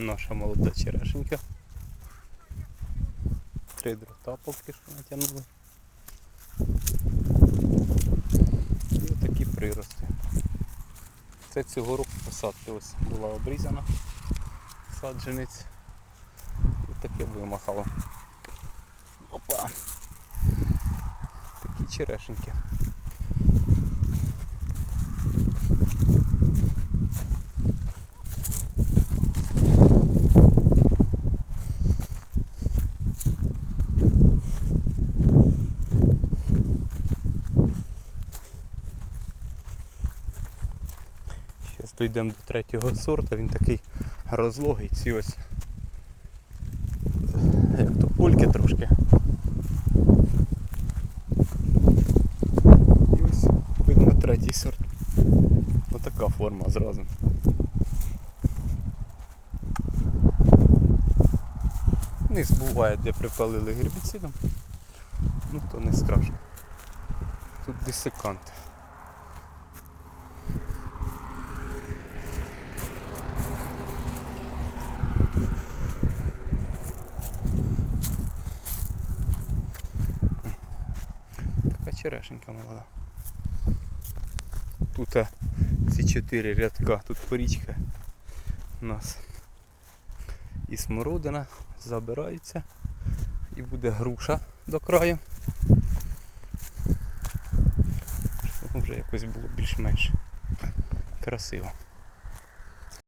Наша молода черешенька. Три дрота поки що натягнули. І отакі прирости. Це цього року посадки ось була обрізана саджанець. І таке вимахало. Опа! Такі черешеньки. Зараз дійдемо до третього сорту, він такий розлогий, ці ось як то пульки трошки. І ось видно третій сорт. Отака форма зразу. Низ буває, де припалили гербіцидом. Ну то не страшно. Тут десикант. Черешенька молода. Тут а, ці чотири рядка, тут порічка у нас. І смородина забирається і буде груша до краю. Щоб вже якось було більш-менш красиво.